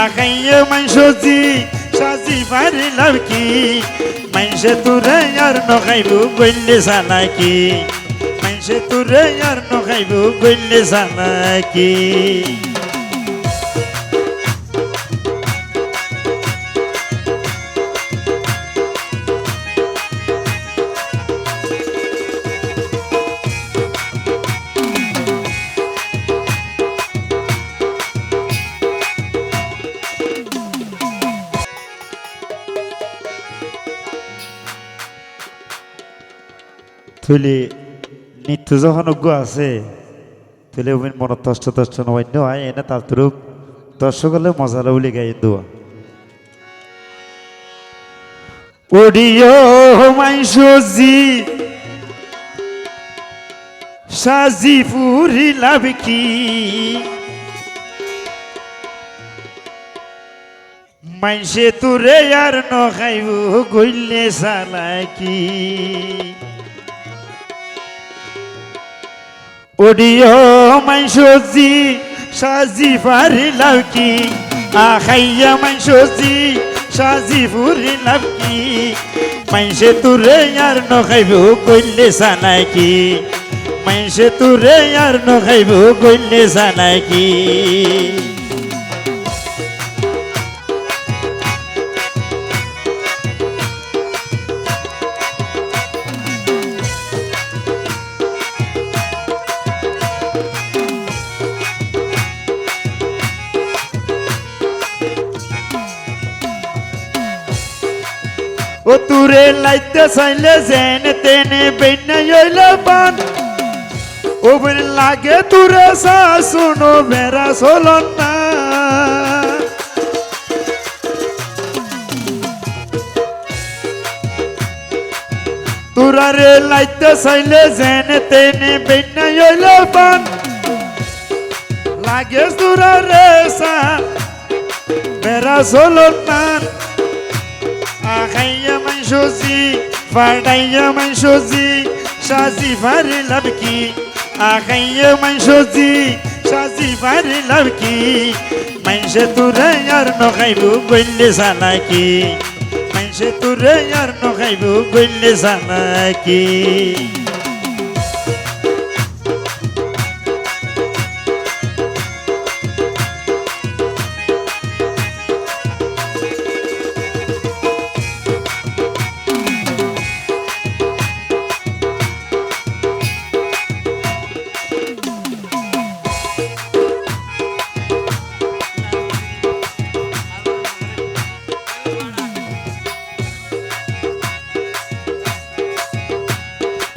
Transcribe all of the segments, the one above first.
আখাইয়ে মাংসজি সাজি পারিলাম কি মাংসে তুরে আর নখাইবু গইলে সানাকি। মাংসে তুরে আর নখাইবু গইলে সানাকি। তুলি নিত্য যখন অজ্ঞ আছে। তুলি অমিন মনত তষ্ট তষ্ট নবান্য হয়, এনে তার তুরুক দর্শক হলে মজালা বলি গাই দোয়া। সাজি পুরি লাভ কি মাইসে তুরে আর নখাইব, গইলে সালাকি। ওডিও মাইসজি সাজি পারিলাম কি আখাইয়া মাইসজি সাজি ফুরিলাম কি মাইসে তুরে আর নখাইব কইলে সানাই কি মাইসে তুরে আর নখাইব কইলে সানাই কি ও তুরে লাইতে চাইলে যেন তেনে বেনাই হইলে বান ও বন লাগে তুরে শুনো বেড়া চলন না। তুরারে লাইতে চাইলে যেন তেনে বেনাই হইলে বান লাগে তুরারে সা বেড়া চলন না। আখাইয়া মাইসজি ফাটাইয়া মাইসজি সাজি ফারি লাভ কি? আখাইয়া মাইসজি সাজি ফারি লাভ কি? মাইসে তুরে আর নখাইবু গইলে সানাকি মাইসে তুরে আর নখাইবু গইলে সানাকি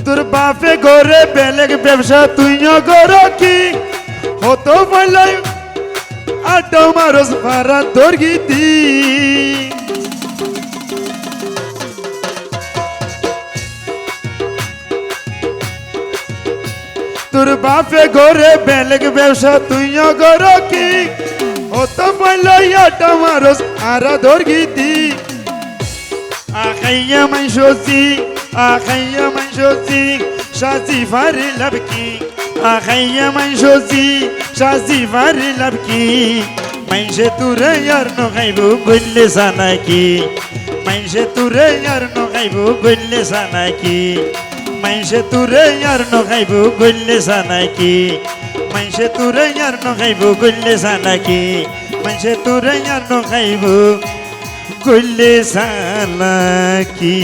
তোর বাপে ঘরে বেলেগ ব্যবসা গর কি? হতো বলাই আটো মারস ভাড়া তোর গীতি তোর বাপে ঘরে বেলেগ ব্যবসা গর কি? হতো বলাই আটো মারস ভাড়া তোর গীতি আখাইয়া মাইসজি আখাইয়া মাইসজি সাজি ফারি লাবকি আখাইয়া মাইসজি সাজি ফারি লাবকি মাইসে তুরে আর নখাইব গইলে সানাকি মাইসে তুরে আর নখাইব গইলে সানাকি মাইসে তুরে আর নখাইব গইলে সানাকি মাইসে তুরে আর নখাইব গইলে সানাকি মাইসে তুরে আর নখাইব কইলে সালাকি